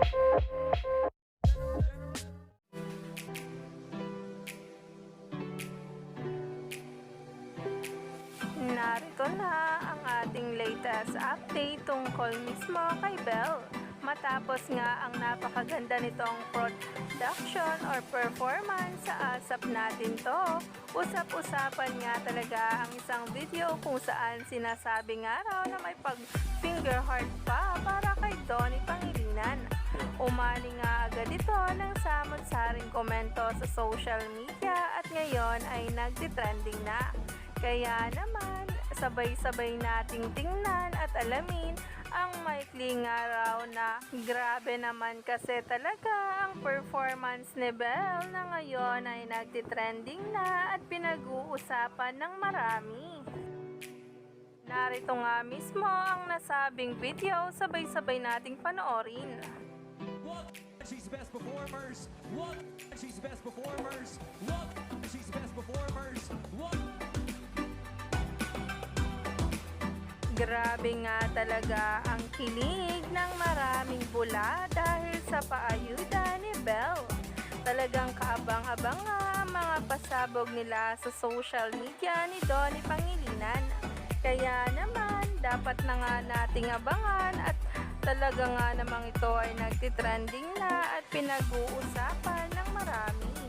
Narito na ang ating latest update tungkol mismo kay Belle. Matapos nga ang napakaganda nitong production or performance sa ASAP natin to, usap-usapan nga talaga ang isang video kung saan sinasabi nga raw na may pag finger heart pa para kay Donnie Pangilinan. Ito ng samot-saring komento sa social media at ngayon ay nagtitrending na. Kaya naman, sabay-sabay nating tingnan at alamin ang maikling araw na grabe naman kasi talaga ang performance ni Belle na ngayon ay nagtitrending na at pinag-uusapan ng marami. Narito nga mismo ang nasabing video, sabay-sabay nating panoorin. What? She's best performers. What? She's best performers. What? She's best performers. What? Grabe nga talaga ang kilig ng maraming bula dahil sa paayuda ni Belle. Talagang kaabang-abang nga ang mga pasabog nila sa social media ni Donnie Pangilinan. Kaya naman, dapat na nga nating abangan at talaga nga namang ito ay nagtitrending na at pinag-uusapan ng marami.